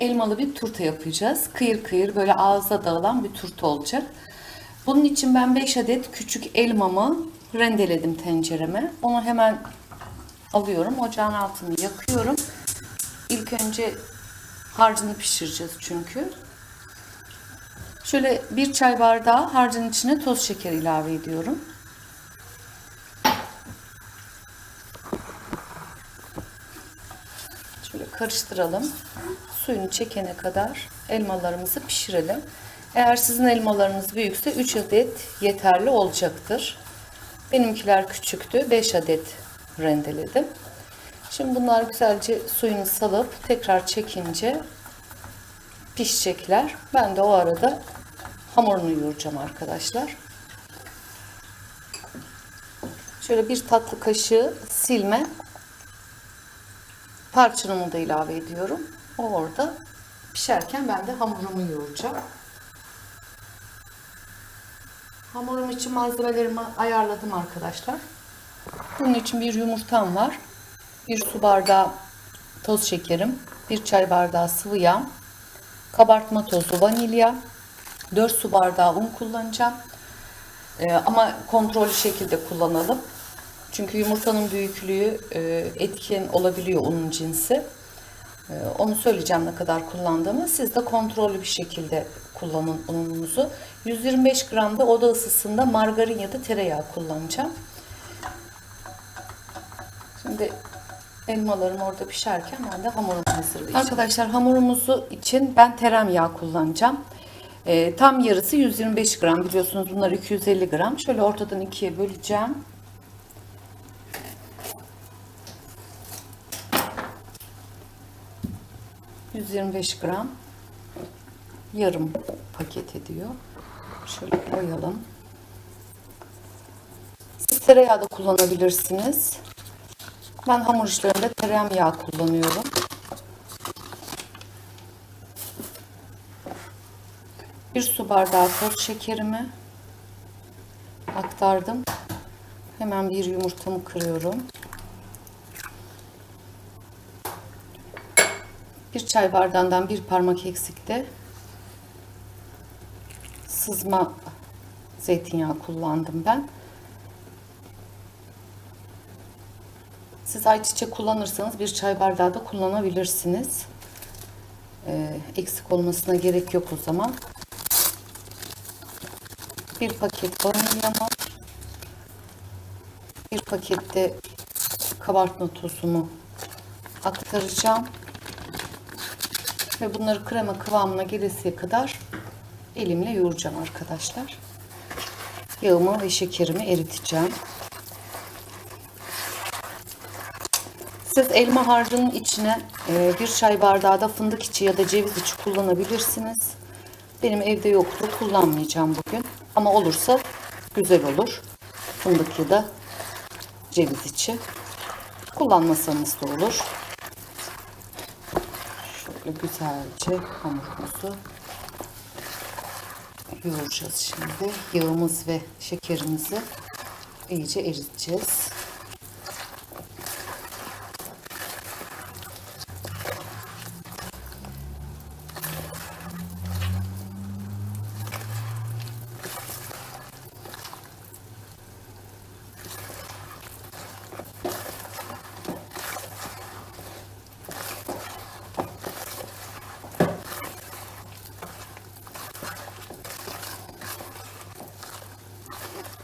elmalı bir turta yapacağız. Kıyır kıyır böyle ağza dağılan bir turta olacak. Bunun için ben 5 adet küçük elmamı rendeledim tencereme. Onu hemen alıyorum. Ocağın altını yakıyorum. İlk önce harcını pişireceğiz çünkü. Şöyle bir çay bardağı harcın içine toz şeker ilave ediyorum. Şöyle karıştıralım. Suyunu çekene kadar elmalarımızı pişirelim. Eğer sizin elmalarınız büyükse 3 adet yeterli olacaktır. Benimkiler küçüktü. 5 adet rendeledim. Şimdi bunlar güzelce suyunu salıp tekrar çekince pişecekler. Ben de o arada hamurunu yoğuracağım arkadaşlar. Şöyle bir tatlı kaşığı silme tarçınımı da ilave ediyorum. O orada pişerken ben de hamurumu yoğuracağım. Hamurum için malzemelerimi ayarladım arkadaşlar. Bunun için bir yumurtam var. Bir su bardağı toz şekerim. Bir çay bardağı sıvı yağ. Kabartma tozu vanilya. 4 su bardağı un kullanacağım. Ee, ama kontrollü şekilde kullanalım. Çünkü yumurtanın büyüklüğü e, etken olabiliyor unun cinsi. E, onu söyleyeceğim ne kadar kullandığımı. Siz de kontrollü bir şekilde kullanın ununuzu. 125 gram da oda ısısında margarin ya da tereyağı kullanacağım. Şimdi elmalarım orada pişerken ben de hamurumu hazırlayacağım. Arkadaşlar hamurumuzu için ben tereyağı kullanacağım. E, tam yarısı 125 gram biliyorsunuz bunlar 250 gram. Şöyle ortadan ikiye böleceğim. ...125 gram... ...yarım paket ediyor. Şöyle koyalım. Siz tereyağı da kullanabilirsiniz. Ben hamur işlerinde tereyağı kullanıyorum. Bir su bardağı toz şekerimi aktardım. Hemen bir yumurtamı kırıyorum. Bir çay bardağından bir parmak eksikte sızma zeytinyağı kullandım ben. Siz ayçiçek kullanırsanız bir çay bardağı da kullanabilirsiniz. Ee, eksik olmasına gerek yok o zaman. Bir paket vanilyamı, bir pakette kabartma tozumu aktaracağım. Ve bunları krema kıvamına gelesiye kadar elimle yoğuracağım arkadaşlar. Yağımı ve şekerimi eriteceğim. Siz elma harcının içine e, bir çay bardağı da fındık içi ya da ceviz içi kullanabilirsiniz. Benim evde yoktu. Kullanmayacağım bugün. Ama olursa güzel olur. Fındık ya da ceviz içi. Kullanmasanız da olur. Şöyle güzelce hamurumuzu yoğuracağız şimdi. Yağımız ve şekerimizi iyice eriteceğiz.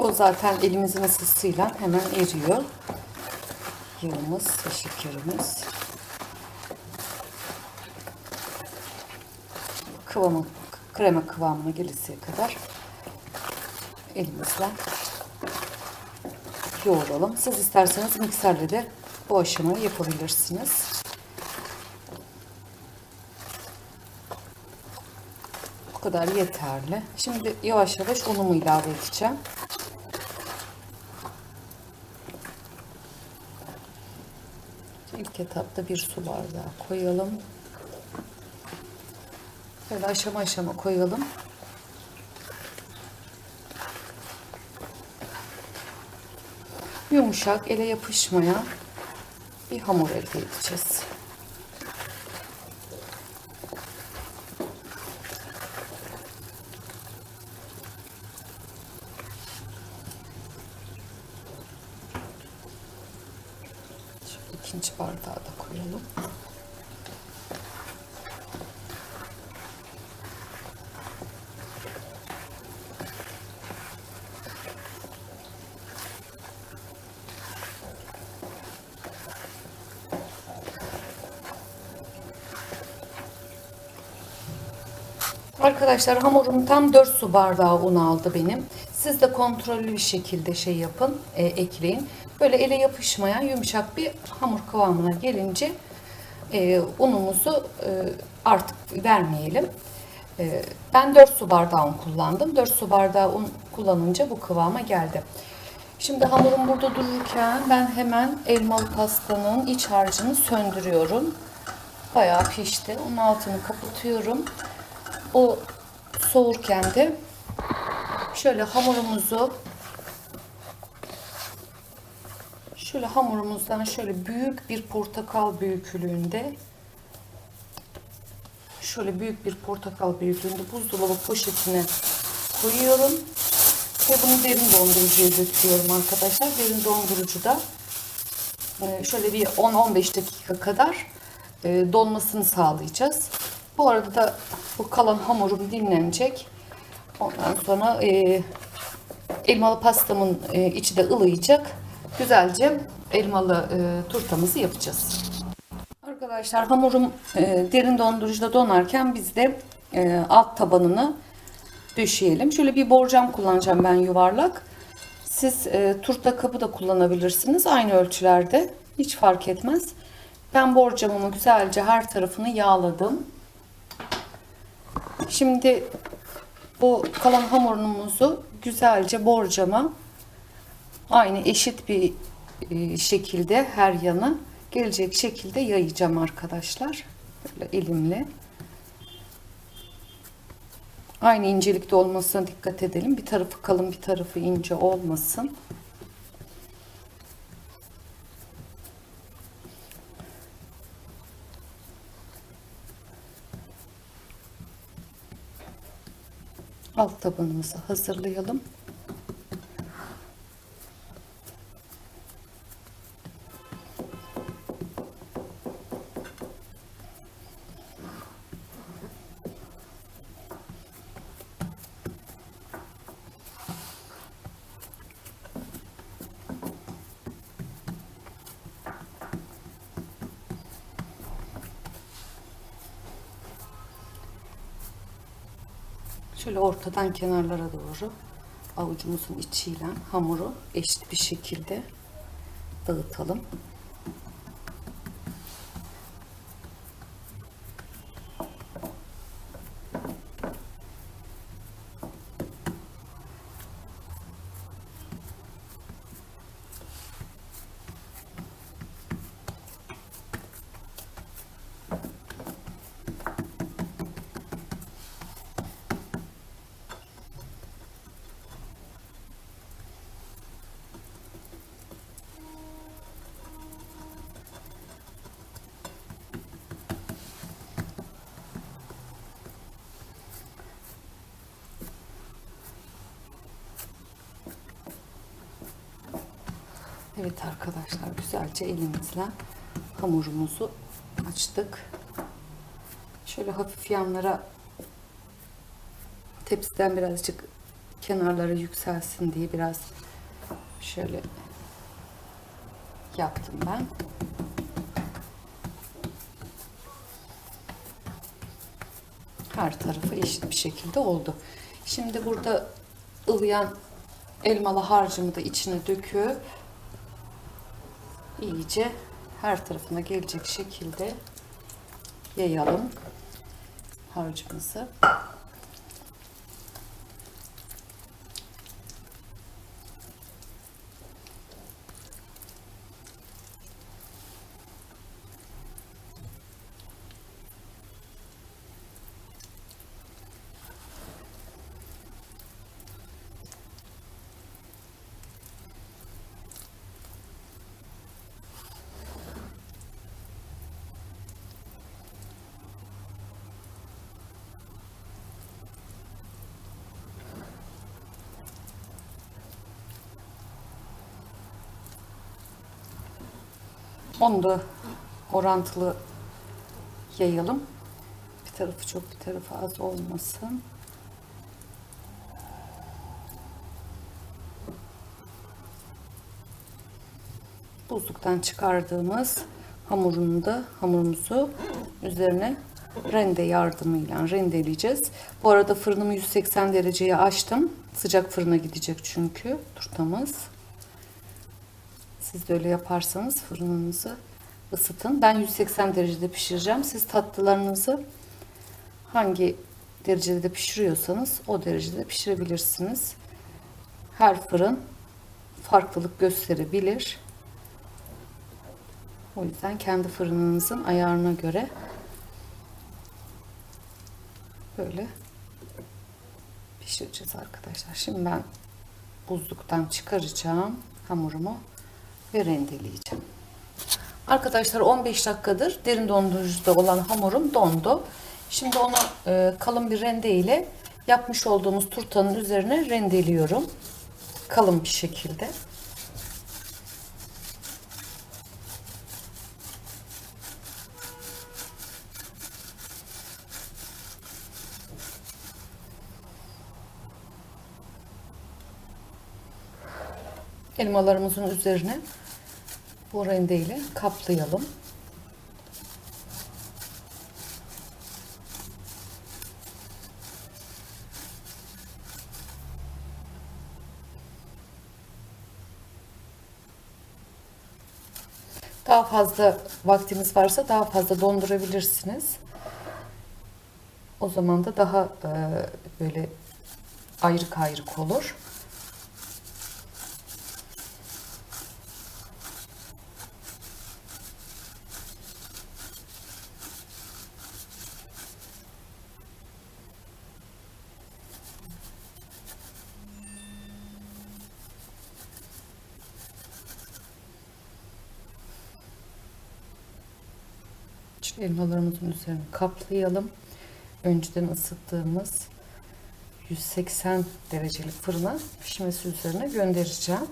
O zaten elimizin ısısıyla hemen eriyor. Yağımız ve şekerimiz. Kıvamı, krema kıvamına gelesiye kadar elimizle yoğuralım. Siz isterseniz mikserle de bu aşamayı yapabilirsiniz. Bu kadar yeterli. Şimdi yavaş yavaş unumu ilave edeceğim. İlk etapta bir su bardağı koyalım. Böyle aşama aşama koyalım. Yumuşak, ele yapışmayan bir hamur elde edeceğiz. İkinci bardağı da koyalım. Arkadaşlar hamurum tam 4 su bardağı un aldı benim. Siz de kontrollü bir şekilde şey yapın, e, ekleyin. Böyle ele yapışmayan yumuşak bir hamur kıvamına gelince e, unumuzu e, artık vermeyelim. E, ben 4 su bardağı un kullandım. 4 su bardağı un kullanınca bu kıvama geldi. Şimdi hamurum burada dururken ben hemen elmalı pastanın iç harcını söndürüyorum. Bayağı pişti. Onun altını kapatıyorum. O soğurken de şöyle hamurumuzu şöyle hamurumuzdan şöyle büyük bir portakal büyüklüğünde şöyle büyük bir portakal büyüklüğünde buzdolabı poşetine koyuyorum ve bunu derin dondurucuya döküyorum arkadaşlar. Derin dondurucuda e, şöyle bir 10-15 dakika kadar e, donmasını sağlayacağız. Bu arada da bu kalan hamurum dinlenecek. Ondan sonra e, elmalı pastamın e, içi de ılıyacak. Güzelce elmalı e, turtamızı yapacağız. Arkadaşlar hamurum e, derin dondurucuda donarken biz de e, alt tabanını döşeyelim. Şöyle bir borcam kullanacağım ben yuvarlak. Siz e, turta kabı da kullanabilirsiniz. Aynı ölçülerde. Hiç fark etmez. Ben borcamımı güzelce her tarafını yağladım. Şimdi bu kalan hamurumuzu güzelce borcama aynı eşit bir e, şekilde her yana gelecek şekilde yayacağım arkadaşlar. Böyle elimle. Aynı incelikte olmasına dikkat edelim. Bir tarafı kalın bir tarafı ince olmasın. Alt tabanımızı hazırlayalım. Şöyle ortadan kenarlara doğru avucumuzun içiyle hamuru eşit bir şekilde dağıtalım. Evet arkadaşlar güzelce elimizle hamurumuzu açtık. Şöyle hafif yanlara tepsiden birazcık kenarlara yükselsin diye biraz şöyle yaptım ben. Her tarafı eşit bir şekilde oldu. Şimdi burada ılıyan elmalı harcımı da içine döküp iyice her tarafına gelecek şekilde yayalım harcımızı. Onu da orantılı yayalım. Bir tarafı çok bir tarafı az olmasın. Buzluktan çıkardığımız hamurunu da hamurumuzu üzerine rende yardımıyla rendeleyeceğiz. Bu arada fırınımı 180 dereceye açtım. Sıcak fırına gidecek çünkü turtamız. Siz de öyle yaparsanız fırınınızı ısıtın. Ben 180 derecede pişireceğim. Siz tatlılarınızı hangi derecede pişiriyorsanız o derecede pişirebilirsiniz. Her fırın farklılık gösterebilir. O yüzden kendi fırınınızın ayarına göre böyle pişireceğiz arkadaşlar. Şimdi ben buzluktan çıkaracağım hamurumu ve rendeleyeceğim. Arkadaşlar 15 dakikadır derin dondurucuda olan hamurum dondu. Şimdi onu e, kalın bir rende ile yapmış olduğumuz turtanın üzerine rendeliyorum. Kalın bir şekilde. Elmalarımızın üzerine bu rendeyle kaplayalım. Daha fazla vaktiniz varsa daha fazla dondurabilirsiniz. O zaman da daha e, böyle ayrık ayrık olur. Şimdi elmalarımızın üzerine kaplayalım. Önceden ısıttığımız 180 derecelik fırına pişmesi üzerine göndereceğim.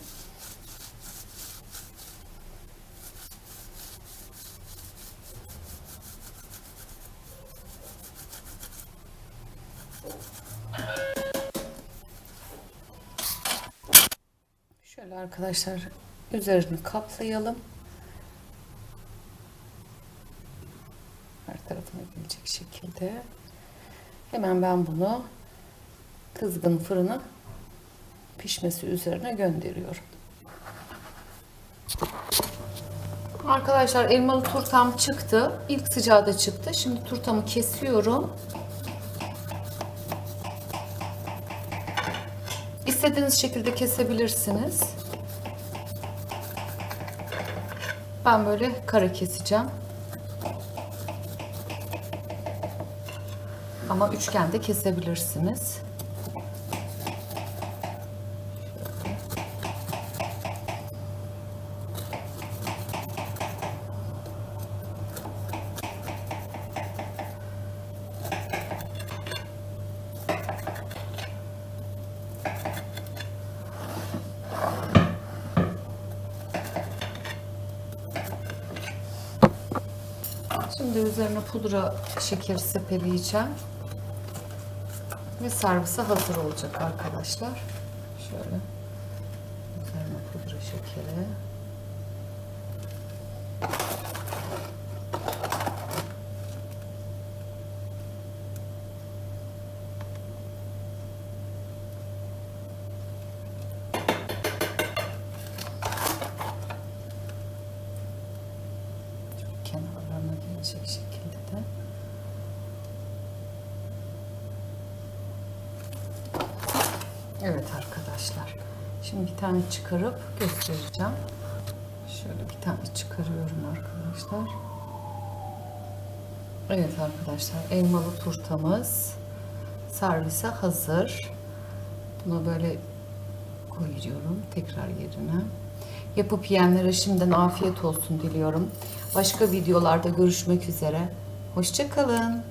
Şöyle arkadaşlar üzerini kaplayalım. her tarafına gelecek şekilde. Hemen ben bunu kızgın fırına pişmesi üzerine gönderiyorum. Arkadaşlar elmalı turtam çıktı. İlk sıcağı da çıktı. Şimdi turtamı kesiyorum. İstediğiniz şekilde kesebilirsiniz. Ben böyle kare keseceğim. Ama üçgen de kesebilirsiniz. Şimdi üzerine pudra şekeri sepeleyeceğim. Ve servise hazır olacak arkadaşlar. Şöyle üzerine pudra şekeri. kenarlarına gelecek şekilde de Evet arkadaşlar. Şimdi bir tane çıkarıp göstereceğim. Şöyle bir tane çıkarıyorum arkadaşlar. Evet arkadaşlar elmalı turtamız servise hazır. Bunu böyle koyuyorum tekrar yerine. Yapıp yiyenlere şimdiden afiyet olsun diliyorum. Başka videolarda görüşmek üzere. Hoşçakalın.